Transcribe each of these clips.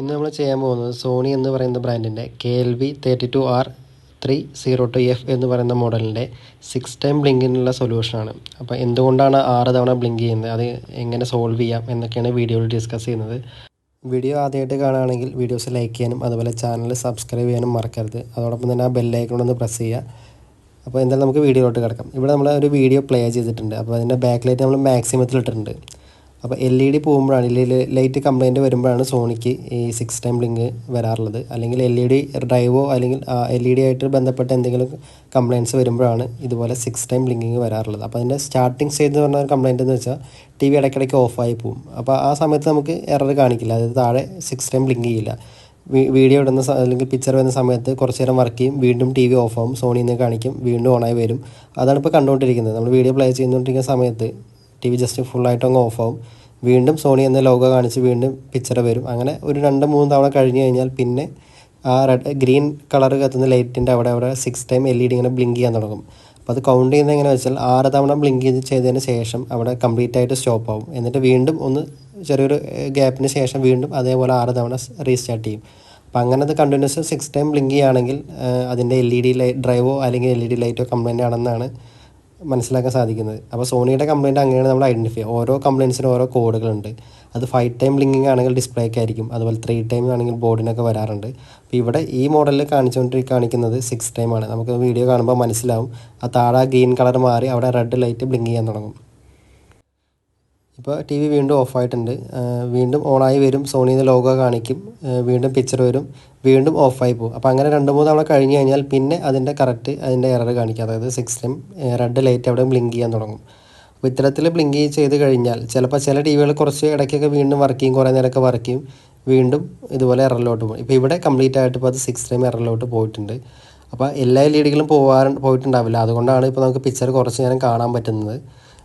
ഇന്ന് നമ്മൾ ചെയ്യാൻ പോകുന്നത് സോണി എന്ന് പറയുന്ന ബ്രാൻഡിന്റെ K L V thirty two R three zero two F എന്ന് പറയുന്ന മോഡലിന്റെ സിക്സ് ടൈം ബ്ലിങ്കിനുള്ള സൊല്യൂഷനാണ് അപ്പോൾ എന്തുകൊണ്ടാണ് ആറ് തവണ ബ്ലിങ്ക് ചെയ്യുന്നത്? അത് എങ്ങനെ സോൾവ് ചെയ്യാം? എന്നൊക്കെയാണ് വീഡിയോയിൽ ഡിസ്കസ് ചെയ്യുന്നത്. വീഡിയോ ആദ്യമായിട്ട് കാണുകയാണെങ്കിൽ വീഡിയോസ് ലൈക്ക് ചെയ്യാനും അതുപോലെ ചാനൽ സബ്സ്ക്രൈബ് ചെയ്യാനും മറക്കരുത്. അതോടൊപ്പം തന്നെ ആ ബെല്ലൈക്കൺ ഒന്ന് പ്രസ് ചെയ്യുക. അപ്പോൾ എന്തായാലും നമുക്ക് വീഡിയോയിലോട്ട് കിടക്കാം. ഇവിടെ നമ്മൾ ഒരു വീഡിയോ പ്ലേ ചെയ്തിട്ടുണ്ട്. അപ്പോൾ അതിന്റെ ബാക്ക് ലൈറ്റ് നമ്മൾ മാക്സിമത്തിൽ ഇട്ടിട്ടുണ്ട് അപ്പോൾ എൽ ഇ ഡി പോകുമ്പോഴാണ് ഇല്ലെങ്കിൽ ലൈറ്റ് കംപ്ലൈന്റ് വരുമ്പോഴാണ് സോണിക്ക് ഈ സിക്സ് ടൈം ബ്ലിങ്ക് വരാറുള്ളത്. അല്ലെങ്കിൽ എൽ ഇ ഡി ഡ്രൈവോ അല്ലെങ്കിൽ എൽ ഇ ഡി ആയിട്ട് ബന്ധപ്പെട്ട എന്തെങ്കിലും കംപ്ലയിന്റ്സ് വരുമ്പോഴാണ് ഇതുപോലെ സിക്സ് ടൈം ബ്ലിങ്കിങ് വരാറുള്ളത്. അപ്പോൾ അതിന്റെ സ്റ്റാർട്ടിങ് സ്റ്റേജ് എന്ന് പറഞ്ഞ കംപ്ലയിന്റ് എന്ന് വെച്ചാൽ ടി വി ഇടയ്ക്കിടയ്ക്ക് ഓഫായി പോകും അപ്പോൾ ആ സമയത്ത് നമുക്ക് എറർ കാണിക്കില്ല. അതായത് താഴെ സിക്സ് ടൈം ബ്ലിങ്ക് ചെയ്യില്ല. വീഡിയോ ഇടുന്ന അല്ലെങ്കിൽ പിക്ചർ വരുന്ന സമയത്ത് കുറച്ച് നേരം വർക്ക് ചെയ്യും. വീണ്ടും ടി വി ഓഫ് ആവും. സോണിയിൽ നിന്ന് കാണിക്കും. വീണ്ടും ഓണായി വരും. അതാണ് ഇപ്പോൾ കണ്ടുകൊണ്ടിരിക്കുന്നത്. നമ്മൾ വീഡിയോ പ്ലേ ചെയ്തുകൊണ്ടിരിക്കുന്ന സമയത്ത് ടി വി ജസ്റ്റ് ഫുള്ളായിട്ട് അങ്ങ് ഓഫ് ആവും വീണ്ടും സോണി എന്ന ലോഗ കാണിച്ച് വീണ്ടും പിക്ചർ വരും. അങ്ങനെ ഒരു രണ്ട് മൂന്ന് തവണ കഴിഞ്ഞ് കഴിഞ്ഞാൽ പിന്നെ ആ റെഡ് ഗ്രീൻ കളർ കത്തുന്ന ലൈറ്റിന്റെ അവിടെ അവിടെ six time L E D ഇങ്ങനെ ബ്ലിങ്ക് ചെയ്യാൻ തുടങ്ങും. അപ്പോൾ അത് കൗണ്ട് ചെയ്യുന്നത് എങ്ങനെ വെച്ചാൽ ആറ് തവണ ബ്ലിങ്ക് ചെയ്ത് ചെയ്തതിന് ശേഷം അവിടെ കംപ്ലീറ്റ് ആയിട്ട് സ്റ്റോപ്പ് ആവും. എന്നിട്ട് വീണ്ടും ഒന്ന് ചെറിയൊരു ഗ്യാപ്പിന് ശേഷം വീണ്ടും അതേപോലെ ആറ് തവണ റീസ്റ്റാർട്ട് ചെയ്യും. അപ്പോൾ അങ്ങനെ അത് കണ്ടിന്യൂസ് സിക്സ് ടൈം ബ്ലിങ്ക് ചെയ്യുകയാണെങ്കിൽ അതിന്റെ എൽ ഇ ഡി ലൈ ഡ്രൈവോ അല്ലെങ്കിൽ എൽ ഇ ഡി ലൈറ്റോ കംപ്ലൈന്റ് ആണെന്നാണ് മനസ്സിലാക്കാൻ സാധിക്കുന്നത്. അപ്പോൾ സോണിയുടെ കംപ്ലയിന്റ് അങ്ങനെയാണ് നമ്മൾ ഐഡന്റിഫൈ ഓരോ കംപ്ലയിൻസിനും ഓരോ കോഡുകളുണ്ട് അത് ഫൈവ് ടൈം ലിങ്കിങ് ആണെങ്കിൽ ഡിസ്പ്ലേക്ക് ആയിരിക്കും. അതുപോലെ ത്രീ ടൈം ആണെങ്കിൽ ബോർഡിനൊക്കെ വരാറുണ്ട്. അപ്പോൾ ഇവിടെ ഈ മോഡലിൽ കാണിച്ചുകൊണ്ട് കാണിക്കുന്നത് സിക്സ് ആണ്. നമുക്ക് വീഡിയോ കാണുമ്പോൾ മനസ്സിലാവും. ആ താഴെ ഗ്രീൻ കളർ മാറി അവിടെ റെഡ് ലൈറ്റ് ബ്ലിങ്ക് ചെയ്യാൻ തുടങ്ങും. ഇപ്പോൾ ടി വി വീണ്ടും ഓഫായിട്ടുണ്ട് വീണ്ടും ഓണായി വരും. സോണിന്ന് ലോഗോ കാണിക്കും. വീണ്ടും പിക്ചർ വരും. വീണ്ടും ഓഫായി പോകും. അപ്പോൾ അങ്ങനെ രണ്ട് മൂന്ന് തവണ കഴിഞ്ഞ് കഴിഞ്ഞാൽ പിന്നെ അതിന്റെ കറക്റ്റ് അതിന്റെ എറർ കാണിക്കുക അതായത് സിക്സ് ടൈം റെഡ് ലൈറ്റ് അവിടെ ബ്ലിങ്ക് ചെയ്യാൻ തുടങ്ങും. അപ്പോൾ ഇത്തരത്തിൽ ബ്ലിങ്ക് ചെയ്ത് കഴിഞ്ഞാൽ ചിലപ്പോൾ ചില ടി വികൾ കുറച്ച് ഇടയ്ക്കൊക്കെ വീണ്ടും വർക്ക് ചെയ്യും. കുറേ നേരമൊക്കെ വർക്ക് ചെയ്യും. വീണ്ടും ഇതുപോലെ എററിലോട്ട് പോകും. ഇപ്പോൾ ഇവിടെ കംപ്ലീറ്റ് ആയിട്ട് ഇപ്പോൾ അത് സിക്സ് ടൈം എററിലോട്ട് പോയിട്ടുണ്ട്. അപ്പോൾ എല്ലാ എൽ ഡികളും പോകാൻ പോയിട്ടുണ്ടാവില്ല. അതുകൊണ്ടാണ് ഇപ്പോൾ നമുക്ക് പിക്ചർ കുറച്ച് നേരം കാണാൻ പറ്റുന്നത്.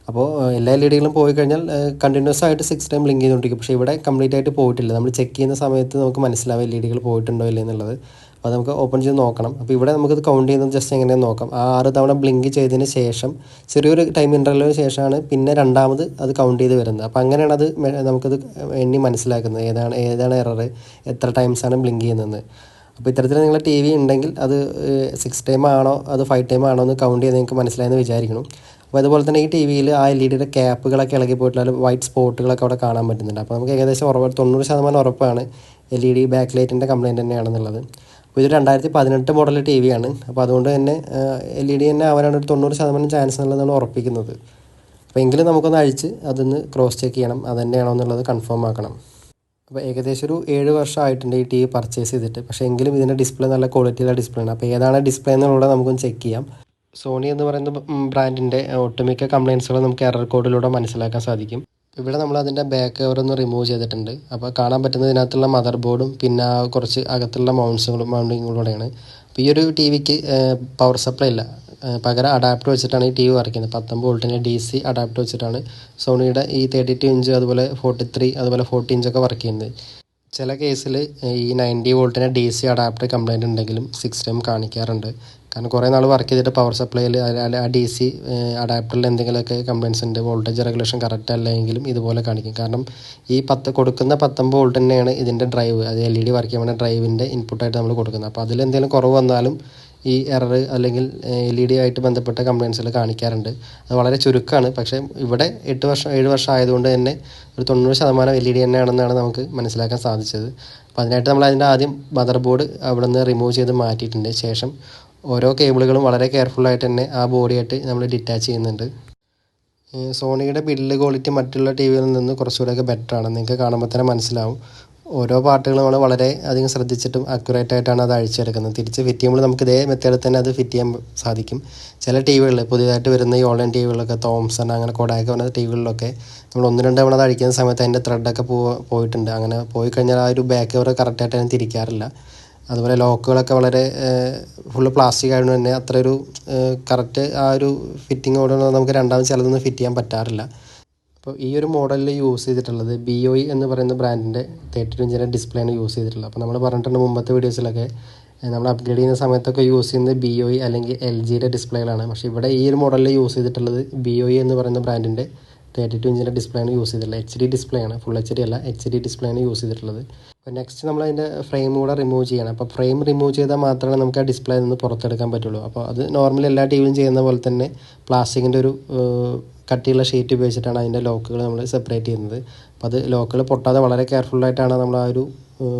അപ്പോൾ എല്ലാ എൽ ഇ ഡികളും പോയി കഴിഞ്ഞാൽ കണ്ടിന്യൂസ് ആയിട്ട് സിക്സ് ടൈം ലിങ്ക് ചെയ്തുകൊണ്ടിരിക്കും. പക്ഷേ ഇവിടെ കംപ്ലീറ്റ് ആയിട്ട് പോയിട്ടില്ല. നമ്മൾ ചെക്ക് ചെയ്യുന്ന സമയത്ത് നമുക്ക് മനസ്സിലാവും എൽ ഇ ഡികൾ പോയിട്ടുണ്ടോ ഇല്ലേ എന്നുള്ളത്. അപ്പോൾ നമുക്ക് ഓപ്പൺ ചെയ്ത് നോക്കണം. അപ്പോൾ ഇവിടെ നമുക്കത് കൗണ്ട് ചെയ്യുന്നത് ജസ്റ്റ് എങ്ങനെയാണ് നോക്കാം. ആ ആറ് തവണ ബ്ലിങ്ക് ചെയ്തതിന് ശേഷം ചെറിയൊരു ടൈം ഇന്റർവലിന് ശേഷമാണ് പിന്നെ രണ്ടാമത് അത് കൗണ്ട് ചെയ്ത് വരുന്നത്. അപ്പോൾ അങ്ങനെയാണ് അത് നമുക്കത് എണ്ണി മനസ്സിലാക്കുന്നത്. ഏതാണ് ഏതാണ് എറർ എത്ര ടൈംസാണ് ബ്ലിങ്ക് ചെയ്യുന്നത്? അപ്പോൾ ഇത്തരത്തിൽ നിങ്ങളുടെ ടി വി ഉണ്ടെങ്കിൽ അത് സിക്സ് ടൈം ആണോ അത് ഫൈവ് ടൈം ആണോ എന്ന് കൗണ്ട് ചെയ്ത് നിങ്ങൾക്ക് മനസ്സിലായെന്ന് വിചാരിക്കണം അപ്പോൾ അതുപോലെ തന്നെ ഈ ടി വിയിൽ ആ എൽ ഇ ഡിയുടെ ക്യാപ്പുകളൊക്കെ ഇളകി പോയിട്ടുള്ള വൈറ്റ് സ്പോട്ടുകളൊക്കെ അവിടെ കാണാൻ പറ്റുന്നുണ്ട്. അപ്പോൾ നമുക്ക് ഏകദേശം ഉറപ്പ് തൊണ്ണൂറ് ശതമാനം ഉറപ്പാണ് എൽ ഇ ഡി ബാക്ക് ലൈറ്റിന്റെ കംപ്ലയിന്റ് തന്നെയാണെന്നുള്ളത് അപ്പോൾ ഇത് രണ്ടായിരത്തി പതിനെട്ട് മോഡൽ ടി വി ആണ് അപ്പോൾ അതുകൊണ്ട് തന്നെ എൽ ഇ ഡി തന്നെ ആവാനാണ് ഒരു തൊണ്ണൂറ് ശതമാനം ചാൻസ് എന്നുള്ളത് നമ്മൾ ഉറപ്പിക്കുന്നത്. അപ്പോൾ എങ്കിലും നമുക്കൊന്ന് അഴിച്ച് അതൊന്ന് ക്രോസ് ചെക്ക് ചെയ്യണം. അത് തന്നെയാണോ എന്നുള്ളത് കൺഫേം ആക്കണം. അപ്പോൾ ഏകദേശം ഒരു ഏഴ് വർഷമായിട്ടുണ്ട് ഈ ടി വി പർച്ചേസ് ചെയ്തിട്ട്. പക്ഷേ എങ്കിലും ഇതിന്റെ ഡിസ്പ്ലേ നല്ല ക്വാളിറ്റിയുള്ള ഡിസ്പ്ലേ ആണ്. അപ്പോൾ ഏതാണ് ഡിസ്പ്ലേ എന്നുള്ളത് നമുക്കൊന്ന് ചെക്ക് ചെയ്യാം. സോണി എന്ന് പറയുന്ന ബ്രാൻഡിന്റെ ഒട്ടുമിക്ക കംപ്ലയിൻസുകൾ നമുക്ക് എറർ കോഡിലൂടെ മനസ്സിലാക്കാൻ സാധിക്കും. ഇവിടെ നമ്മൾ അതിന്റെ ബാക്ക് കവർ ഒന്ന് റിമൂവ് ചെയ്തിട്ടുണ്ട്. അപ്പോൾ കാണാൻ പറ്റുന്നത് ഇതിനകത്തുള്ള മദർ ബോർഡും പിന്നെ കുറച്ച് അകത്തുള്ള മൗണ്ട്സുകളും മൗണ്ടിങ്ങുകളൂടെയാണ് അപ്പോൾ ഈ ഒരു ടി വിക്ക് പവർ സപ്ലൈ ഇല്ല. പകരം അഡാപ്റ്റർ വെച്ചിട്ടാണ് ഈ ടി വി വരയ്ക്കുന്നത്. പത്തൊമ്പത് വോൾട്ടിന്റെ ഡി സി അഡാപ്റ്റർ വെച്ചിട്ടാണ് സോണിയുടെ ഈ തേർട്ടി ടു ഇഞ്ച് അതുപോലെ ഫോർട്ടി ത്രീ അതുപോലെ ഫോർട്ടി ഇഞ്ചൊക്കെ വർക്ക് ചെയ്യുന്നത്. ചില കേസിൽ ഈ നയന്റി വോൾട്ടിന്റെ ഡി സി അഡാപ്റ്റർ കംപ്ലൈന്റ് ഉണ്ടെങ്കിലും സിക്സ് ടൈം കാണിക്കാറുണ്ട്. കാരണം കുറേ നാൾ വർക്ക് ചെയ്തിട്ട് പവർ സപ്ലൈയിൽ ആ ഡി സി അഡാപ്റ്ററിൽ എന്തെങ്കിലുമൊക്കെ ഉണ്ട് വോൾട്ടേജ് റെഗുലേഷൻ കറക്റ്റ് അല്ലെങ്കിലും ഇതുപോലെ കാണിക്കും. കാരണം ഈ പത്ത് കൊടുക്കുന്ന പത്തൊമ്പത് വോൾട്ട് തന്നെയാണ് ഇതിന്റെ ഡ്രൈവ് അത് എൽ ഇ ഡി വർക്ക് ചെയ്യുന്ന ഡ്രൈവിന്റെ ഇൻപുട്ടായിട്ട് നമ്മൾ കൊടുക്കുന്നത്. അപ്പോൾ അതിൽ എന്തെങ്കിലും കുറവ് വന്നാലും ഈ എറർ അല്ലെങ്കിൽ എൽ ഇ ഡി ആയിട്ട് ബന്ധപ്പെട്ട കംപ്ലയിൻസുകൾ കാണിക്കാറുണ്ട്. അത് വളരെ ചുരുക്കമാണ് പക്ഷേ ഇവിടെ എട്ട് വർഷം ഏഴ് വർഷം ആയതുകൊണ്ട് തന്നെ ഒരു തൊണ്ണൂറ് ശതമാനം എൽ ഇ ഡി തന്നെയാണെന്നാണ് നമുക്ക് മനസ്സിലാക്കാൻ സാധിച്ചത്. അപ്പോൾ അതിനായിട്ട് നമ്മൾ അതിന്റെ ആദ്യം മദർ ബോർഡ് അവിടെ നിന്ന് റിമൂവ് ചെയ്ത് മാറ്റിയിട്ടുണ്ട്. ശേഷം ഓരോ കേബിളുകളും വളരെ കെയർഫുള്ളായിട്ട് തന്നെ ആ ബോഡിയായിട്ട് നമ്മൾ ഡിറ്റാച്ച് ചെയ്യുന്നുണ്ട്. സോണിയുടെ ബിൽഡ് ക്വാളിറ്റി മറ്റുള്ള ടി വികളിൽ നിന്ന് കുറച്ചുകൂടെയൊക്കെ ബെറ്റർ ആണ്. നിങ്ങൾക്ക് കാണുമ്പോൾ തന്നെ മനസ്സിലാവും. ഓരോ പാർട്ടുകളും നമ്മൾ വളരെ അധികം ശ്രദ്ധിച്ചിട്ടും അക്യുറേറ്റ് ആയിട്ടാണ് അത് അഴിച്ചെടുക്കുന്നത്. തിരിച്ച് ഫിറ്റ് ചെയ്യുമ്പോൾ നമുക്ക് ഇതേ മെത്തേഡിൽ തന്നെ അത് ഫിറ്റ് ചെയ്യാൻ സാധിക്കും. ചില ടി വികളിൽ പുതിയതായിട്ട് വരുന്ന ഈ ഓൺലൈൻ ടി വികളിലൊക്കെ തോംസൺ അങ്ങനെ കൊടായൊക്കെ വന്ന ടി വികളിലൊക്കെ നമ്മൾ ഒന്ന് രണ്ട് തവണ അത് അഴിക്കുന്ന സമയത്ത് അതിന്റെ ത്രെഡൊക്കെ പോയിട്ടുണ്ട്. അങ്ങനെ പോയി കഴിഞ്ഞാൽ ആ ഒരു ബാക്ക് കവർ കറക്റ്റായിട്ട് അതിന് തിരിക്കാറില്ല. അതുപോലെ ലോക്കുകളൊക്കെ വളരെ ഫുള്ള് പ്ലാസ്റ്റിക് ആയതുകൊണ്ട് തന്നെ അത്ര ഒരു കറക്റ്റ് ആ ഒരു ഫിറ്റിങ്ങോട് നമുക്ക് രണ്ടാമത് ചിലതൊന്നും ഫിറ്റ് ചെയ്യാൻ പറ്റാറില്ല. അപ്പോൾ ഈ ഒരു മോഡലിൽ യൂസ് ചെയ്തിട്ടുള്ളത് ബി ഒ ഇ എന്ന് പറയുന്ന ബ്രാൻഡിന്റെ തേർട്ടി ടു ഇഞ്ചിന്റെ ഡിസ്പ്ലേ ആണ് യൂസ് ചെയ്തിട്ടുള്ളത്. അപ്പോൾ നമ്മൾ പറഞ്ഞിട്ടുണ്ട് മുമ്പത്തെ വീഡിയോസിലൊക്കെ നമ്മൾ അപ്ഗ്രേഡ് ചെയ്യുന്ന സമയത്തൊക്കെ യൂസ് ചെയ്യുന്നത് ബി ഒ ഇ അല്ലെങ്കിൽ എൽ ജിയുടെ ഡിസ്പ്ലേകളാണ് പക്ഷേ ഇവിടെ ഈ ഒരു മോഡലിൽ യൂസ് ചെയ്തിട്ടുള്ളത് ബി ഒ ഇ എന്ന് പറയുന്ന ബ്രാൻഡിന്റെ തേർട്ടി ടു ഇഞ്ചിന്റെ ഡിസ്പ്ലേ ആണ് യൂസ് ചെയ്തിട്ടുള്ളത്. എച്ച് ഡി ഡിസ്പ്ലേ ആണ്. ഫുൾ എച്ച് ഡി അല്ല. എച്ച് ഡി ഡിസ്പ്ലേ ആണ് യൂസ് ചെയ്തിട്ടുള്ളത്. അപ്പോൾ നെക്സ്റ്റ് നമ്മൾ അതിന്റെ ഫ്രെയിം കൂടെ റിമൂവ് ചെയ്യണം. അപ്പോൾ ഫ്രെയിം റിമൂവ് ചെയ്താൽ മാത്രമേ നമുക്ക് ആ ഡിസ്പ്ലേ നിന്ന് പുറത്തെടുക്കാൻ പറ്റുള്ളൂ. അപ്പോൾ അത് നോർമലി എല്ലാ ടി വിയും ചെയ്യുന്ന പോലെ തന്നെ പ്ലാസ്റ്റിക്കിന്റെ ഒരു കട്ടിയുള്ള ഷീറ്റ് ഉപയോഗിച്ചിട്ടാണ് അതിന്റെ ലോക്കുകൾ നമ്മൾ സെപ്പറേറ്റ് ചെയ്യുന്നത്. അപ്പോൾ അത് ലോക്കുകൾ പൊട്ടാതെ വളരെ കെയർഫുള്ളായിട്ടാണ് നമ്മൾ ആ ഒരു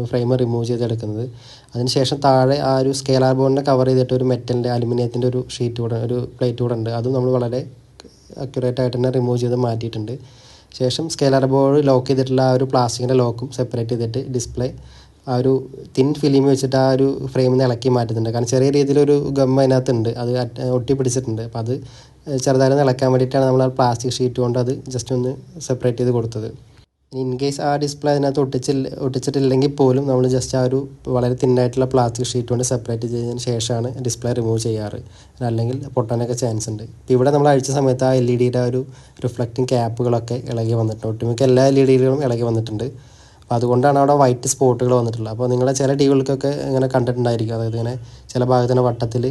ഫ്രെയിം റിമൂവ് ചെയ്തെടുക്കുന്നത്. അതിനുശേഷം താഴെ ആ ഒരു സ്കെയിലാർ ബോർഡിനെ കവർ ചെയ്തിട്ട് ഒരു മെറ്റലിന്റെ അലുമിനിയത്തിന്റെ ഒരു ഷീറ്റ് കൂടെ ഒരു പ്ലേറ്റ് കൂടെ ഉണ്ട്. അതും നമ്മൾ വളരെ അക്യുറേറ്റ് ആയിട്ട് തന്നെ റിമൂവ് ചെയ്ത് മാറ്റിയിട്ടുണ്ട്. ശേഷം സ്കെയിലർ ബോർഡ് ലോക്ക് ചെയ്തിട്ടുള്ള ആ ഒരു പ്ലാസ്റ്റിക്കിന്റെ ലോക്കും സെപ്പറേറ്റ് ചെയ്തിട്ട് ഡിസ്പ്ലേ ആ ഒരു തിൻ ഫിലിം വെച്ചിട്ട് ആ ഒരു ഫ്രെയിമിൽ നിന്ന് ഇളക്കി മാറ്റുന്നുണ്ട്. കാരണം ചെറിയ രീതിയിലൊരു ഗം അതിനകത്തുണ്ട്. അത് ഒട്ടി പിടിച്ചിട്ടുണ്ട്. അപ്പോൾ അത് ചെറുതായി ഇളക്കാൻ വേണ്ടിയിട്ടാണ് നമ്മൾ ആ പ്ലാസ്റ്റിക് ഷീറ്റ് കൊണ്ട് അത് ജസ്റ്റ് ഒന്ന് സെപ്പറേറ്റ് ചെയ്ത് കൊടുത്തത്. ഇൻ കേസ് ആ ഡിസ്പ്ലേ അതിനകത്ത് ഒട്ടിച്ചില്ല ഒട്ടിച്ചിട്ടില്ലെങ്കിൽ പോലും നമ്മൾ ജസ്റ്റ് ആ ഒരു വളരെ തിന്നായിട്ടുള്ള പ്ലാസ്റ്റിക് ഷീറ്റ് കൊണ്ട് സെപ്പറേറ്റ് ചെയ്തതിന് ശേഷമാണ് ഡിസ്പ്ലേ റിമൂവ് ചെയ്യാറ്. അല്ലെങ്കിൽ പൊട്ടാനൊക്കെ ചാൻസ് ഉണ്ട്. ഇപ്പോൾ ഇവിടെ നമ്മൾ അഴിച്ച സമയത്ത് ആ എൽ ഇ ഡിയുടെ ഒരു റിഫ്ലക്റ്റിംഗ് ക്യാപ്പുകളൊക്കെ ഇളകി വന്നിട്ടുണ്ട്. ഒട്ടുമിക്ക എല്ലാ എൽ ഇ ഡികളും ഇളകി വന്നിട്ടുണ്ട്. അപ്പോൾ അതുകൊണ്ടാണ് അവിടെ വൈറ്റ് സ്പോട്ടുകൾ വന്നിട്ടുള്ളത്. അപ്പോൾ നിങ്ങളെ ചില ടിവികൾക്കൊക്കെ ഇങ്ങനെ കണ്ടിട്ടുണ്ടായിരിക്കും. അതായത് ഇങ്ങനെ ചില ഭാഗത്തിന് വട്ടത്തിൽ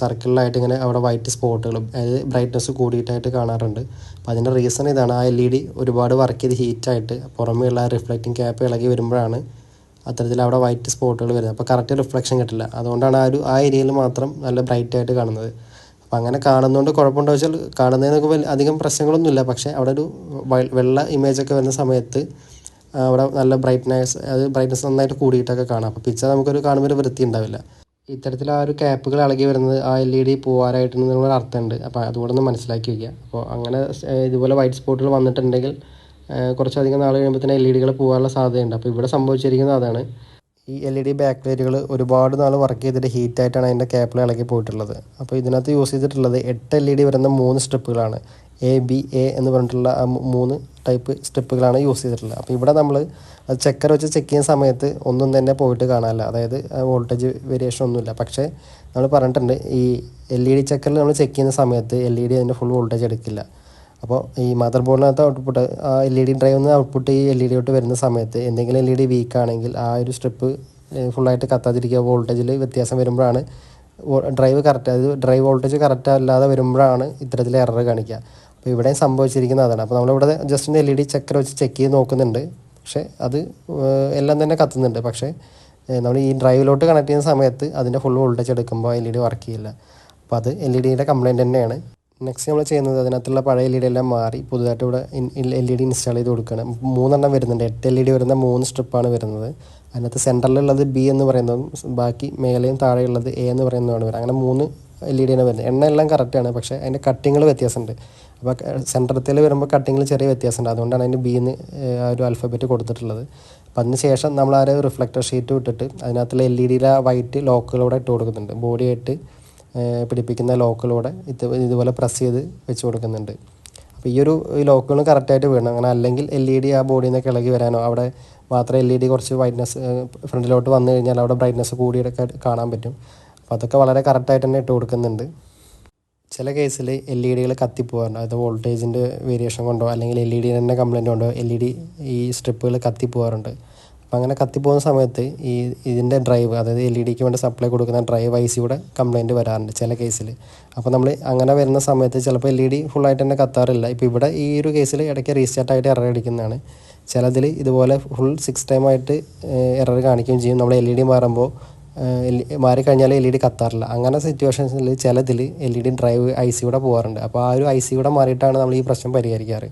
സർക്കിളിലായിട്ട് ഇങ്ങനെ അവിടെ വൈറ്റ് സ്പോട്ടുകൾ അതായത് ബ്രൈറ്റ്നസ് കൂടിയിട്ടായിട്ട് കാണാറുണ്ട്. അപ്പോൾ അതിന്റെ റീസൺ ഇതാണ് ആ എൽ ഇ ഡി ഒരുപാട് വർക്ക് ചെയ്ത് ഹീറ്റായിട്ട് പുറമേയുള്ള റിഫ്ലക്റ്റിംഗ് ക്യാപ്പ് ഇളകി വരുമ്പോഴാണ് അത്തരത്തിൽ അവിടെ വൈറ്റ് സ്പോട്ടുകൾ വരുന്നത്. അപ്പോൾ കറക്റ്റ് റിഫ്ലക്ഷൻ കിട്ടില്ല. അതുകൊണ്ടാണ് ആ ഒരു ആ ഏരിയയിൽ മാത്രം നല്ല ബ്രൈറ്റായിട്ട് കാണുന്നത്. അപ്പോൾ അങ്ങനെ കാണുന്നതുകൊണ്ട് കുഴപ്പമുണ്ടോ വെച്ചാൽ കാണുന്നതിനൊക്കെ വലിയ അധികം പ്രശ്നങ്ങളൊന്നുമില്ല. പക്ഷേ അവിടെ ഒരു വെള്ള ഇമേജൊക്കെ വരുന്ന സമയത്ത് അവിടെ നല്ല ബ്രൈറ്റ്നസ് അത് ബ്രൈറ്റ്നസ് നന്നായിട്ട് കൂടിയിട്ടൊക്കെ കാണാം. അപ്പോൾ പിക്ചർ നമുക്കൊരു കാണുമ്പോൾ ഒരു വൃത്തി ഉണ്ടാവില്ല. ഇത്തരത്തിൽ ആ ഒരു ക്യാപ്പുകൾ ഇളകി വരുന്നത് ആ എൽ ഇ ഡി പോകാനായിട്ട് നിങ്ങളൊരു അർത്ഥമുണ്ട്. അപ്പോൾ അതുകൂടെ ഒന്ന് മനസ്സിലാക്കി വയ്ക്കുക അപ്പോൾ അങ്ങനെ ഇതുപോലെ വൈറ്റ് സ്പോട്ടുകൾ വന്നിട്ടുണ്ടെങ്കിൽ കുറച്ചധികം നാൾ കഴിയുമ്പോൾ തന്നെ എൽ ഇ ഡികൾ പോകാനുള്ള സാധ്യതയുണ്ട്. അപ്പോൾ ഇവിടെ സംഭവിച്ചിരിക്കുന്നത് അതാണ്. ഈ എൽ ഇ ഡി ബാക്ക് ലൈറ്റുകൾ ഒരുപാട് നാൾ വർക്ക് ചെയ്തിട്ട് ഹീറ്റായിട്ടാണ് അതിന്റെ ക്യാപ്പിൽ ഇളകി പോയിട്ടുള്ളത്. അപ്പോൾ ഇതിനകത്ത് യൂസ് ചെയ്തിട്ടുള്ളത് എട്ട് എൽ ഇ ഡി വരുന്ന മൂന്ന് സ്ട്രിപ്പുകളാണ് എ ബി എ എന്ന് പറഞ്ഞിട്ടുള്ള ആ മൂന്ന് ടൈപ്പ് സ്ട്രിപ്പുകളാണ് യൂസ് ചെയ്തിട്ടുള്ളത്. അപ്പോൾ ഇവിടെ നമ്മൾ അത് ചെക്കർ വെച്ച് ചെക്ക് ചെയ്യുന്ന സമയത്ത് ഒന്നും തന്നെ പോയിട്ട് കാണാനില്ല. അതായത് വോൾട്ടേജ് വേരിയേഷൻ ഒന്നുമില്ല. പക്ഷേ നമ്മൾ പറഞ്ഞിട്ടുണ്ട് ഈ എൽ ഇ ഡി ചെക്കറിൽ നമ്മൾ ചെക്ക് ചെയ്യുന്ന സമയത്ത് എൽ ഇ ഡി അതിന്റെ ഫുൾ വോൾട്ടേജ് എടുക്കില്ല. അപ്പോൾ ഈ മദർ ബോർഡിനകത്ത് ഔട്ട്പുട്ട് ആ എൽ ഇ ഡി ഡ്രൈവ് നിന്ന് ഔട്ട്പുട്ട് ഈ എൽ ഇ ഡിയോട്ട് വരുന്ന സമയത്ത് എന്തെങ്കിലും എൽ ഇ ഡി വീക്ക് ആണെങ്കിൽ ആ ഒരു സ്ട്രിപ്പ് ഫുള്ളായിട്ട് കത്താതിരിക്കുക വോൾട്ടേജിൽ വ്യത്യാസം വരുമ്പോഴാണ് ഡ്രൈവ് കറക്റ്റ് അതായത് ഡ്രൈവ് വോൾട്ടേജ് കറക്റ്റ് അല്ലാതെ വരുമ്പോഴാണ് ഇത്തരത്തിൽ എറർ കാണിക്കുക. അപ്പോൾ ഇവിടെ സംഭവിച്ചിരിക്കുന്നത് അതാണ്. അപ്പോൾ നമ്മളിവിടെ ജസ്റ്റ് ഒന്ന് എൽ ഇ ഡി ചെക്കർ വെച്ച് ചെക്ക് ചെയ്ത് നോക്കുന്നുണ്ട്. പക്ഷേ അത് എല്ലാം തന്നെ കത്തുന്നുണ്ട്. പക്ഷേ നമ്മൾ ഈ ഡ്രൈവിലോട്ട് കണക്ട് ചെയ്യുന്ന സമയത്ത് അതിന്റെ ഫുൾ വോൾട്ടേജ് എടുക്കുമ്പോൾ എൽ ഇ ഡി വർക്ക് ചെയ്യില്ല. അപ്പോൾ അത് എൽ ഇ ഡിയുടെ കംപ്ലയിന്റ് തന്നെയാണ്. നെക്സ്റ്റ് നമ്മൾ ചെയ്യുന്നത് അതിനകത്തുള്ള പഴയ എൽ ഇ ഡി എല്ലാം മാറി പുതുതായിട്ട് ഇവിടെ എൽ ഇ ഡി ഇൻസ്റ്റാൾ ചെയ്ത് കൊടുക്കുകയാണ് മൂന്നെണ്ണം വരുന്നുണ്ട്. എട്ട് എൽ ഇ ഡി വരുന്ന മൂന്ന് സ്ട്രിപ്പാണ് വരുന്നത്. അതിനകത്ത് സെന്ററിലുള്ളത് ബി എന്ന് പറയുന്നതും ബാക്കി മേലെയും താഴെയുള്ളത് എ എന്ന് പറയുന്നതാണ് വരുന്നത്. അങ്ങനെ മൂന്ന് എൽ ഇ ഡിയാണ് വരുന്നത്. എണ്ണ എല്ലാം കറക്റ്റാണ് പക്ഷേ അതിന്റെ കട്ടിങ്ങൾ വ്യത്യാസമുണ്ട്. അപ്പോൾ സെന്ററത്തിൽ വരുമ്പോൾ കട്ടിങ്ങിൽ ചെറിയ വ്യത്യാസമുണ്ട്. അതുകൊണ്ടാണ് അതിന് ബി എന്ന് ആ ഒരു അൽഫബറ്റ് കൊടുത്തിട്ടുള്ളത്. അപ്പം അതിന് ശേഷം നമ്മൾ ആ ഒരു റിഫ്ലക്ടർ ഷീറ്റ് വിട്ടിട്ട് അതിനകത്തുള്ള എൽ ഇ ഡിയിലെ വൈറ്റ് ലോക്കുകളോടെ ഇട്ട് കൊടുക്കുന്നുണ്ട്. ബോഡിയായിട്ട് പിടിപ്പിക്കുന്ന ലോക്കിലൂടെ ഇത് ഇതുപോലെ പ്രസ് ചെയ്ത് വെച്ച് കൊടുക്കുന്നുണ്ട്. അപ്പോൾ ഈ ഒരു ലോക്കുകൾ കറക്റ്റായിട്ട് വീണം. അങ്ങനെ അല്ലെങ്കിൽ എൽ ഇ ഡി ആ ബോഡിയിൽ നിന്ന് ഇളകി വരാനോ അവിടെ മാത്രം എൽ ഇ ഡി കുറച്ച് വൈറ്റ്നസ് ഫ്രണ്ടിലോട്ട് വന്നു കഴിഞ്ഞാൽ അവിടെ ബ്രൈറ്റ്നസ് കൂടിയൊക്കെ കാണാൻ പറ്റും. അപ്പോൾ അതൊക്കെ വളരെ കറക്റ്റായിട്ട് തന്നെ ഇട്ട് കൊടുക്കുന്നുണ്ട്. ചില കേസിൽ എൽ ഇ ഡികൾ കത്തിപ്പോകാറുണ്ട് അത് വോൾട്ടേജിന്റെ വേരിയേഷൻ കൊണ്ടോ അല്ലെങ്കിൽ എൽ ഇ ഡി തന്നെ കംപ്ലൈന്റ് കൊണ്ടോ എൽ ഇ ഡി ഈ സ്ട്രിപ്പുകൾ കത്തിപ്പോകാറുണ്ട് അപ്പോൾ അങ്ങനെ കത്തിപ്പോകുന്ന സമയത്ത് ഈ ഇതിന്റെ ഡ്രൈവ് അതായത് എൽ ഇ ഡിക്ക് വേണ്ടി സപ്ലൈ കൊടുക്കുന്ന ഡ്രൈവ് ഐ സിയുടെ കംപ്ലയിന്റ് വരാറുണ്ട് ചില കേസിൽ അപ്പോൾ നമ്മൾ അങ്ങനെ വരുന്ന സമയത്ത് ചിലപ്പോൾ എൽ ഇ ഡി ഫുള്ളായിട്ട് തന്നെ കത്താറില്ല. ഇപ്പോൾ ഇവിടെ ഈ ഒരു കേസിൽ ഇടയ്ക്ക് റീസ്റ്റാർട്ടായിട്ട് എറർ അടിക്കുന്നതാണ്. ചിലതിൽ ഇതുപോലെ ഫുൾ സിക്സ് ടൈം ആയിട്ട് എറർ കാണിക്കുകയും ചെയ്യും. നമ്മൾ എൽ ഇ ഡി മാറുമ്പോൾ മാറിക്കഴിഞ്ഞാൽ എൽ ഇ ഡി കത്താറില്ല. അങ്ങനെ സിറ്റുവേഷൻസിൽ ചിലതിൽ L E D drive I സിയുടെ പോകാറുണ്ട്. അപ്പോൾ ആ ഒരു ഐ സിയുടെ മാറിയിട്ടാണ് നമ്മൾ ഈ പ്രശ്നം പരിഹരിക്കാറ്.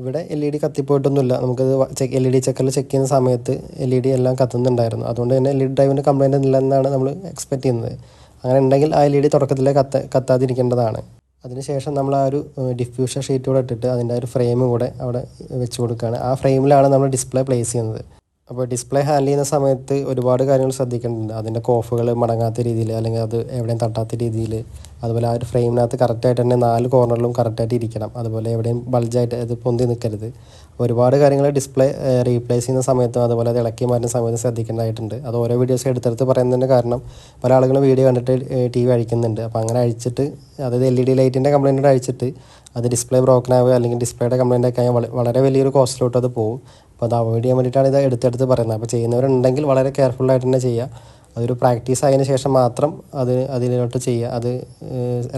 ഇവിടെ എൽ ഇ ഡി കത്തിപ്പോയിട്ടൊന്നുമില്ല. നമുക്കത് ചെക്ക് എൽ ഇ ഡി ചെക്കറിൽ ചെക്ക് ചെയ്യുന്ന സമയത്ത് എൽ ഇ ഡി എല്ലാം കത്തുന്നുണ്ടായിരുന്നു. അതുകൊണ്ട് തന്നെ എൽ ഇ ഡി ഡ്രൈവിന്റെ കംപ്ലൈന്റ് ഇല്ലെന്നാണ് നമ്മൾ എക്സ്പെക്റ്റ് ചെയ്യുന്നത്. അങ്ങനെ ഉണ്ടെങ്കിൽ ആ എൽ ഇ ഡി തുടക്കത്തിലേ കത്ത കത്താതിരിക്കേണ്ടതാണ്. അതിനുശേഷം നമ്മൾ ആ ഒരു ഡിഫ്യൂഷൻ ഷീറ്റ് കൂടെ ഇട്ടിട്ട് അതിന്റെ ഒരു ഫ്രെയിം കൂടെ അവിടെ വെച്ച് കൊടുക്കുകയാണ്. ആ ഫ്രെയിമിലാണ് നമ്മൾ ഡിസ്പ്ലേ പ്ലേസ് ചെയ്യുന്നത്. അപ്പോൾ ഡിസ്പ്ലേ ഹാൻഡിൽ ചെയ്യുന്ന സമയത്ത് ഒരുപാട് കാര്യങ്ങൾ ശ്രദ്ധിക്കേണ്ടതുണ്ട്. അതിന്റെ കോഫുകൾ മടങ്ങാത്ത രീതിയിൽ അല്ലെങ്കിൽ അത് എവിടെയും തട്ടാത്ത രീതിയിൽ അതുപോലെ ആ ഒരു ഫ്രെയിമിനകത്ത് കറക്റ്റായിട്ട് തന്നെ നാല് കോർണറിലും കറക്റ്റായിട്ട് ഇരിക്കണം. അതുപോലെ എവിടെയും ബൾജായിട്ട് അത് പൊന്തി നിൽക്കരുത്. ഒരുപാട് കാര്യങ്ങൾ ഡിസ്പ്ലേ റീപ്ലേസ് ചെയ്യുന്ന സമയത്തും അതുപോലെ അത് ഇളക്കി മാറ്റുന്ന സമയത്തും ശ്രദ്ധിക്കേണ്ടതായിട്ടുണ്ട്. അത് ഓരോ വീഡിയോസ് എടുത്തെടുത്ത് പറയുന്നതിന്റെ കാരണം പല ആളുകളും വീഡിയോ കണ്ടിട്ട് ടി വി അഴിക്കുന്നുണ്ട്. അപ്പോൾ അങ്ങനെ അഴിച്ചിട്ട് അതായത് എൽ ഇ ഡി ലൈറ്റിന്റെ കംപ്ലൈന്റ് അഴിച്ചിട്ട് അത് ഡിസ്പ്ലേ ബ്രോക്കൻ ആവുക അല്ലെങ്കിൽ ഡിസ്പ്ലേയുടെ കംപ്ലൈന്റ് ഒക്കെ വളരെ വലിയൊരു കോസ്റ്റിലോട്ട് അത് പോകും അപ്പോൾ അത് അവോയ്ഡ് ചെയ്യാൻ വേണ്ടിയിട്ടാണ് ഇത് എടുത്തെടുത്ത് പറയുന്നത്. അപ്പോൾ ചെയ്യുന്നവരുണ്ടെങ്കിൽ വളരെ കെയർഫുള്ളായിട്ട് തന്നെ ചെയ്യുക. അതൊരു പ്രാക്ടീസ് ആയതിനു ശേഷം മാത്രം അത് അതിലോട്ട് ചെയ്യുക. അത്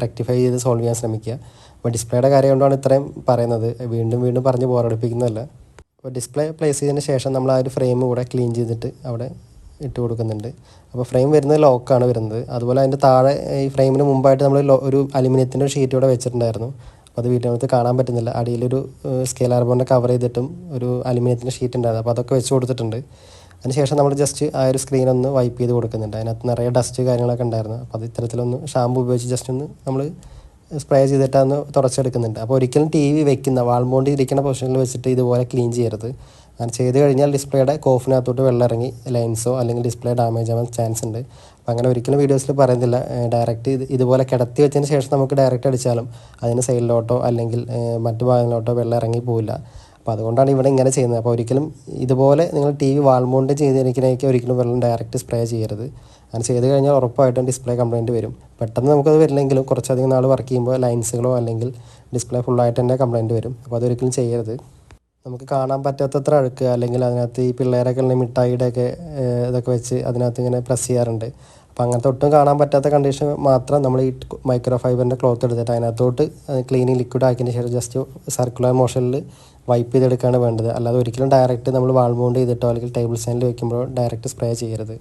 റെക്ടിഫൈ ചെയ്ത് സോൾവ് ചെയ്യാൻ ശ്രമിക്കുക. അപ്പോൾ ഡിസ്പ്ലേയുടെ കാര്യം കൊണ്ടാണ് ഇത്രയും പറയുന്നത്. വീണ്ടും വീണ്ടും പറഞ്ഞ് ബോറടിപ്പിക്കുന്നതല്ല. അപ്പോൾ ഡിസ്പ്ലേ പ്ലേസ് ചെയ്തതിന് ശേഷം നമ്മൾ ആ ഒരു ഫ്രെയിം കൂടെ ക്ലീൻ ചെയ്തിട്ട് അവിടെ ഇട്ട് കൊടുക്കുന്നുണ്ട്. അപ്പോൾ ഫ്രെയിം വരുന്നത് ലോക്കാണ് വരുന്നത്. അതുപോലെ അതിന്റെ താഴെ ഈ ഫ്രെയിമിന് മുമ്പായിട്ട് നമ്മൾ ഒരു അലുമിനിയത്തിന്റെ ഷീറ്റ് ഇവിടെ വെച്ചിട്ടുണ്ടായിരുന്നു. അപ്പോൾ അത് വീട്ടിനകത്ത് കാണാൻ പറ്റുന്നില്ല. അടിയിലൊരു സ്കെയിൽ ബോണ്ട് കവർ ചെയ്തിട്ടും ഒരു അലുമിനിയത്തിന്റെ ഷീറ്റ് ഉണ്ടായിരുന്നു അപ്പോൾ അതൊക്കെ വെച്ച് കൊടുത്തിട്ടുണ്ട്. അതിനുശേഷം നമ്മൾ ജസ്റ്റ് ആ ഒരു സ്ക്രീൻ ഒന്ന് വൈപ്പ് ചെയ്ത് കൊടുക്കുന്നുണ്ട്. അതിനകത്ത് നിറയെ ഡസ്റ്റ് കാര്യങ്ങളൊക്കെ ഉണ്ടായിരുന്നു. അപ്പോൾ അത് ഇത്തരത്തിലൊന്ന് ഷാമ്പു ഉപയോഗിച്ച് ജസ്റ്റ് ഒന്ന് നമ്മൾ സ്പ്രേ ചെയ്തിട്ട് അന്ന് തുടച്ചെടുക്കുന്നുണ്ട്. അപ്പോൾ ഒരിക്കലും ടി വി വെക്കുന്ന വാൾമോണ്ട് ഇരിക്കുന്ന പൊസിഷനിൽ വെച്ചിട്ട് ഇതുപോലെ ക്ലീൻ ചെയ്യരുത്. അങ്ങനെ ചെയ്ത് കഴിഞ്ഞാൽ ഡിസ്പ്ലേയുടെ കോഫിനകത്തോട്ട് വെള്ളം ഇറങ്ങി ലൈൻസോ അല്ലെങ്കിൽ ഡിസ്പ്ലേ ഡാമേജ് ആവാൻ ചാൻസ് ഉണ്ട്. അങ്ങനെ ഒരിക്കലും വീഡിയോസിൽ പറയുന്നില്ല. ഡയറക്റ്റ് ഇത് ഇതുപോലെ കിടത്തി വെച്ചതിന് ശേഷം നമുക്ക് ഡയറക്റ്റ് അടിച്ചാലും അതിന് സൈഡിലോട്ടോ അല്ലെങ്കിൽ മറ്റു ഭാഗങ്ങളിലോട്ടോ വെള്ളം ഇറങ്ങി പോവില്ല. അപ്പോൾ അതുകൊണ്ടാണ് ഇവിടെ ഇങ്ങനെ ചെയ്യുന്നത്. അപ്പോൾ ഒരിക്കലും ഇതുപോലെ നിങ്ങൾ ടി വി വാൾമോണ്ട് ചെയ്തിരിക്കണേക്ക് ഒരിക്കലും വെള്ളം ഡയറക്റ്റ് സ്പ്രേ ചെയ്യരുത്. അങ്ങനെ ചെയ്ത് കഴിഞ്ഞാൽ ഉറപ്പായിട്ടും ഡിസ്പ്ലേ കംപ്ലയിന്റ് വരും. പെട്ടെന്ന് നമുക്കത് വരില്ലെങ്കിലും കുറച്ചധികം നാൾ വർക്ക് ചെയ്യുമ്പോൾ ലൈൻസുകളോ അല്ലെങ്കിൽ ഡിസ്പ്ലേ ഫുള്ളായിട്ട് തന്നെ കംപ്ലയിന്റ് വരും. അപ്പോൾ അതൊരിക്കലും ചെയ്യരുത്. നമുക്ക് കാണാൻ പറ്റാത്തത്ര അഴുക്ക് അല്ലെങ്കിൽ അതിനകത്ത് ഈ പിള്ളേരൊക്കെ ഉള്ള മിഠായിയുടെയൊക്കെ ഇതൊക്കെ വെച്ച് അതിനകത്ത് ഇങ്ങനെ പ്രസ് ചെയ്യാറുണ്ട്. അപ്പോൾ അങ്ങനത്തെ ഒട്ടും കാണാൻ പറ്റാത്ത കണ്ടീഷൻ മാത്രം നമ്മൾ ഈ മൈക്രോ ഫൈബറിന്റെ ക്ലോത്ത് എടുത്തിട്ട് അതിനകത്തോട്ട് ക്ലീനിങ് ലിക്വിഡ് ആക്കിയതിന് ശേഷം ജസ്റ്റ് സർക്കുലർ മോഷനിൽ വൈപ്പ് ചെയ്തെടുക്കുകയാണ് വേണ്ടത്. അല്ലാതെ ഒരിക്കലും ഡയറക്റ്റ് നമ്മൾ വാൾമൗണ്ട് ചെയ്തിട്ടോ അല്ലെങ്കിൽ ടേബിൾ സ്റ്റാൻഡിൽ വെക്കുമ്പോൾ ഡയറക്റ്റ് സ്പ്രേ ചെയ്യരുത്.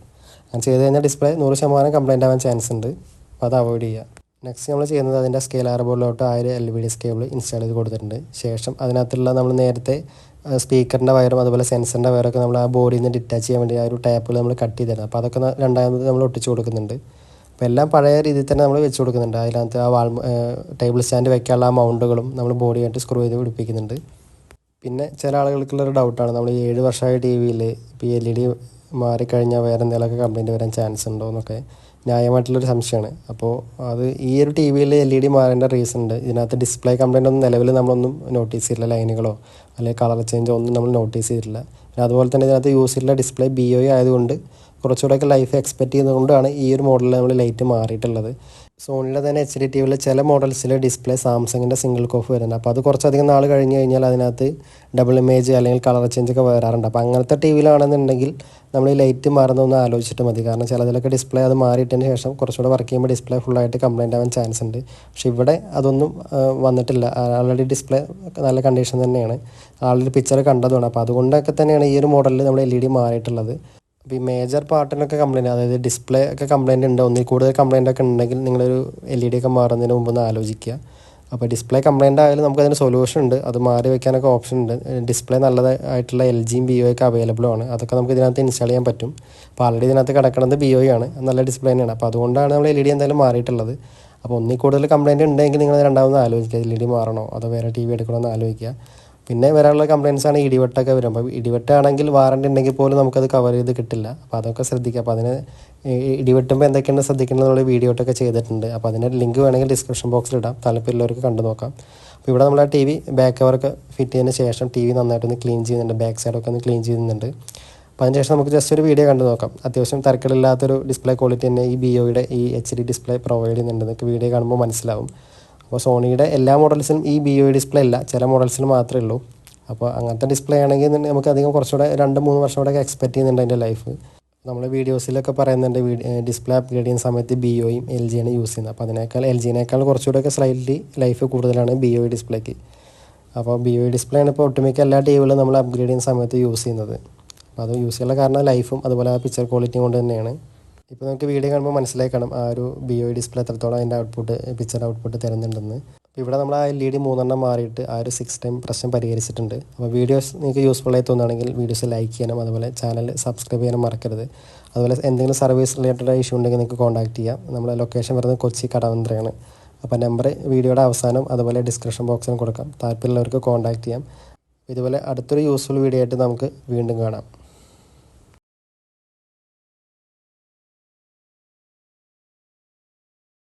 അങ്ങനെ ചെയ്ത് കഴിഞ്ഞാൽ ഡിസ്പ്ലേ നൂറ് ശതമാനം കംപ്ലൈന്റ് ആവാൻ ചാൻസ് ഉണ്ട്. അപ്പോൾ അത് അവോയ്ഡ് ചെയ്യുക. നെക്സ്റ്റ് നമ്മൾ ചെയ്യുന്നത് അതിന്റെ ആർ ബോർഡിലോട്ട് ആ ഒരു L V D S cable install ചെയ്ത് കൊടുത്തിട്ടുണ്ട്. ശേഷം അതിനകത്തുള്ള നമ്മൾ നേരത്തെ സ്പീക്കറിന്റെ വയറും അതുപോലെ സെൻസറിന്റെ വയറൊക്കെ നമ്മൾ ആ ബോഡിയിൽ നിന്ന് ഡിറ്റാച്ച് ചെയ്യാൻ വേണ്ടി ആ ഒരു ടാപ്പുകൾ നമ്മൾ കട്ട് ചെയ്തിരുന്നത് അപ്പോൾ അതൊക്കെ രണ്ടാമത് നമ്മൾ ഒട്ടിച്ച് കൊടുക്കുന്നുണ്ട്. അപ്പോൾ എല്ലാം പഴയ രീതിയിൽ തന്നെ നമ്മൾ വെച്ച് കൊടുക്കുന്നുണ്ട്. അതിനകത്ത് ആ വാൾ ടേബിൾ സ്റ്റാൻഡ് വെക്കാനുള്ള ആ മൗണ്ടുകളും നമ്മൾ ബോഡിയായിട്ട് സ്ക്രൂ ചെയ്ത് പിടിപ്പിക്കുന്നുണ്ട്. പിന്നെ ചില ആളുകൾക്കുള്ളൊരു ഡൗട്ടാണ് നമ്മൾ ഏഴ് വർഷമായ ടി വിയിൽ ഇപ്പോൾ എൽ ഇ ഡി മാറിക്കഴിഞ്ഞാൽ വേറെ എന്തെങ്കിലുമൊക്കെ കംപ്ലയിന്റ് വരാൻ ചാൻസ് ഉണ്ടോ എന്നൊക്കെ. ന്യായമായിട്ടുള്ളൊരു സംശയമാണ്. അപ്പോൾ അത് ഈ ഒരു ടി വിയിൽ എൽ ഇ ഡി മാറേണ്ട റീസൺ ഉണ്ട് ഇതിനകത്ത് ഡിസ്പ്ലേ കംപ്ലൈന്റ് ഒന്നും നിലവിൽ നമ്മളൊന്നും നോട്ടീസ് ചെയ്തില്ല ലൈനുകളോ അല്ലെങ്കിൽ കളർ ചേഞ്ചോ ഒന്നും നമ്മൾ നോട്ടീസ് ചെയ്തിട്ടില്ല. പിന്നെ അതുപോലെ തന്നെ ഇതിനകത്ത് യൂസ് ചെയ്തിട്ടുള്ള ഡിസ്പ്ലേ ബി ഒ ആയതുകൊണ്ട് കുറച്ചുകൂടെയൊക്കെ ലൈഫ് എക്സ്പെക്ട് ചെയ്യുന്നതുകൊണ്ടാണ് ഈ ഒരു മോഡലിൽ നമ്മൾ ലൈറ്റ് മാറിയിട്ടുള്ളത്. സോണിയുടെ തന്നെ എച്ച് ഡി ടി വിയിലെ ചില മോഡൽസിലെ ഡിസ്പ്ലേ സാംസങ്ങിന്റെ സിംഗിൾ കോഫ് വരുന്നുണ്ട്. അപ്പോൾ അത് കുറച്ചധികം നാൾ കഴിഞ്ഞ് കഴിഞ്ഞാൽ അതിനകത്ത് ഡബിൾ ഇമേജ് അല്ലെങ്കിൽ കളർ ചേഞ്ച് ഒക്കെ വരാറുണ്ട്. അപ്പോൾ അങ്ങനത്തെ ടി വിയിലാണെന്നുണ്ടെങ്കിൽ നമ്മൾ ഈ ലൈറ്റ് മാറുന്നൊന്ന് ആലോചിച്ചിട്ട് മതി. കാരണം ചിലതിലൊക്കെ ഡിസ്പ്ലേ അത് മാറിയിട്ടതിന് ശേഷം കുറച്ചുകൂടെ വർക്ക് ചെയ്യുമ്പോൾ ഡിസ്പ്ലേ ഫുള്ളായിട്ട് കംപ്ലൈന്റ് ആവാൻ ചാൻസ് ഉണ്ട്. പക്ഷെ ഇവിടെ അതൊന്നും വന്നിട്ടില്ല. ആൾറെഡി ഡിസ്പ്ലേ നല്ല കണ്ടീഷൻ തന്നെയാണ്. ആളുടെ പിക്ചർ കണ്ടതുമാണ്. അപ്പോൾ അതുകൊണ്ടൊക്കെ തന്നെയാണ് ഈ ഒരു മോഡലിൽ നമ്മൾ എൽ ഇ ഡി മാറിയിട്ടുള്ളത്. അപ്പോൾ ഈ മേജർ പാർട്ടിനൊക്കെ കംപ്ലയിന്റ് അതായത് ഡിസ്പ്ലേ ഒക്കെ കംപ്ലയിന്റ് ഉണ്ട്. ഒന്നിൽ കൂടുതൽ കംപ്ലയിന്റ് ഒക്കെ ഉണ്ടെങ്കിൽ നിങ്ങളൊരു എൽ ഇ ഡി ഒക്കെ മാറുന്നതിന് മുമ്പ് ഒന്ന് ആലോചിക്കുക. അപ്പോൾ ഡിസ്പ്ലേ കംപ്ലയിന്റ് ആയാലും നമുക്ക് അതിന് സൊല്യൂഷൻ ഉണ്ട്. അത് മാറി വെക്കാനൊക്കെ ഓപ്ഷൻ ഉണ്ട്. ഡിസ്പ്ലേ നല്ലതായിട്ടുള്ള എൽ ജിയും ബി ഒക്കെ അവൈലബിൾ ആണ്. അതൊക്കെ നമുക്ക് ഇതിനകത്ത് ഇൻസ്റ്റാൾ ചെയ്യാൻ പറ്റും. അപ്പോൾ ആൾറെഡി ഇതിനകത്ത് കിടക്കുന്നത് ബി ഒയാണ് ആണ്. നല്ല ഡിസ്പ്ലേ തന്നെയാണ്. അപ്പോൾ അതുകൊണ്ടാണ് നമ്മൾ എൽ ഇ ഡി എന്തായാലും മാറിയിട്ടുള്ളത്. അപ്പോൾ ഒന്നിൽ കൂടുതൽ കംപ്ലയിന്റ് ഉണ്ടെങ്കിൽ നിങ്ങൾ രണ്ടാമത് ആലോചിക്കുക. എൽ ഇ ഡി മാറണോ? അതോ വേറെ ടി വി എടുക്കണമെന്ന് ആലോചിക്കുക. പിന്നെ വരാനുള്ള കംപ്ലയിൻസ് ആണ് ഇടിവെട്ടൊക്കെ വരും. അപ്പോൾ ഇടിവെട്ടാണെങ്കിൽ വാറണ്ടി ഉണ്ടെങ്കിൽ പോലും നമുക്കത് കവർ ചെയ്ത് കിട്ടില്ല. അപ്പോൾ അതൊക്കെ ശ്രദ്ധിക്കുക. അപ്പോൾ അതിന് ഇടിവെട്ടുമ്പോൾ എന്തൊക്കെയാണ് ശ്രദ്ധിക്കേണ്ടത് നമ്മൾ വീഡിയോ ഒക്കെ ചെയ്തിട്ടുണ്ട്. അപ്പോൾ അതിന്റെ ലിങ്ക് വേണമെങ്കിൽ ഡിസ്ക്രിപ്ഷൻ ബോക്സിൽ ഇടാം. താല്പര്യമുള്ളവർക്ക് കണ്ടു നോക്കാം. അപ്പോൾ ഇവിടെ നമ്മൾ ആ ടി വി ബാക്ക് കവറൊക്കെ ഫിറ്റ് ചെയ്തതിന് ശേഷം ടി വി നന്നായിട്ടൊന്ന് ക്ലീൻ ചെയ്യുന്നുണ്ട്. ബാക്ക് സൈഡൊക്കെ ഒന്ന് ക്ലീൻ ചെയ്യുന്നുണ്ട്. അപ്പോൾ അതിന് ശേഷം നമുക്ക് ജസ്റ്റ് ഒരു വീഡിയോ കണ്ടു നോക്കാം. അത്യാവശ്യം തരക്കേടില്ലാത്തൊരു ഡിസ്പ്ലേ ക്വാളിറ്റി തന്നെ ഈ ബി ഈ എച്ച് ഡി ഡിസ്പ്ലേ പ്രൊവൈഡ് ചെയ്യുന്നുണ്ട്. നിങ്ങൾക്ക് വീഡിയോ കാണുമ്പോൾ മനസ്സിലാവും. അപ്പോൾ സോണിയുടെ എല്ലാ മോഡൽസിനും ഈ ബി ഒ ഡിസ്പ്ലേ ഇല്ല ചില മോഡൽസിന് മാത്രമേ ഉള്ളൂ. അപ്പോൾ അങ്ങനത്തെ ഡിസ്പ്ലേ ആണെങ്കിൽ നമുക്ക് അധികം കുറച്ചുകൂടെ രണ്ട് മൂന്ന് വർഷം കൂടെ എക്സ്പെക്ട് ചെയ്യുന്നുണ്ട് അതിന്റെ ലൈഫ് നമ്മൾ വീഡിയോസിലൊക്കെ പറയുന്നുണ്ട് ഡിസ്പ്ലേ അപ്ഗ്രേഡ് ചെയ്യുന്ന സമയത്ത് ബി ഒയും എൽ ജിയാണ് യൂസ് ചെയ്യുന്നത്. അപ്പോൾ അതിനേക്കാൾ എൽ ജിനേക്കാൾ കുറച്ചുകൂടെയൊക്കെ സ്ലൈറ്റ്ലി ലൈഫ് കൂടുതലാണ് ബി ഒ ഡിസ്പ്ലേക്ക് അപ്പോൾ ബി ഒ ഡിസ്പ്ലേ ആണ് ഇപ്പോൾ ഒട്ടുമിക്ക എല്ലാ ടി നമ്മൾ അപ്ഗ്രേഡ് ചെയ്യുന്ന സമയത്ത് യൂസ് ചെയ്യുന്നത്. അപ്പോൾ അത് യൂസ് ചെയ്യാനുള്ള കാരണം ലൈഫും അതുപോലെ ആ പിക്ചർ ക്വാളിറ്റിയും കൊണ്ട് തന്നെയാണ്. ഇപ്പോൾ നമുക്ക് വീഡിയോ കാണുമ്പോൾ മനസ്സിലായി കാണും ആ ഒരു ബി ഒ ഡിസ്പ്ലേ എത്രത്തോളം അതിന്റെ ഔട്ട്പുട്ട് പിക്ചർ ഔട്ട്പുട്ട് തരുന്നുണ്ടെന്ന്. അപ്പോൾ ഇവിടെ നമ്മൾ ആ എൽ ഇ ഡി മൂന്നെണ്ണം മാറിയിട്ട് ആ ഒരു സിക്സ് ടൈം പ്രശ്നം പരിഹരിച്ചിട്ടുണ്ട്. അപ്പോൾ വീഡിയോസ് നിങ്ങൾക്ക് യൂസ്ഫുൾ ആയി തോന്നുകയാണെങ്കിൽ വീഡിയോസ് ലൈക്ക് ചെയ്യാനും അതുപോലെ ചാനൽ സബ്സ്ക്രൈബ് ചെയ്യാനും മറക്കരുത്. അതുപോലെ എന്തെങ്കിലും സർവീസ് റിലേറ്റഡ് ഇഷ്യൂ ഉണ്ടെങ്കിൽ നിങ്ങൾക്ക് കോൺടാക്ട് ചെയ്യാം. നമ്മുടെ ലൊക്കേഷൻ വരുന്നത് കൊച്ചി കടവന്ത്രയാണ്. അപ്പോൾ നമ്പർ വീഡിയോയുടെ അവസാനം അതുപോലെ ഡിസ്ക്രിപ്ഷൻ ബോക്സിലും കൊടുക്കാം. താല്പര്യമുള്ളവർക്ക് കോൺടാക്ട് ചെയ്യാം. ഇതുപോലെ അടുത്തൊരു യൂസ്ഫുൾ വീഡിയോ ആയിട്ട് നമുക്ക് വീണ്ടും കാണാം.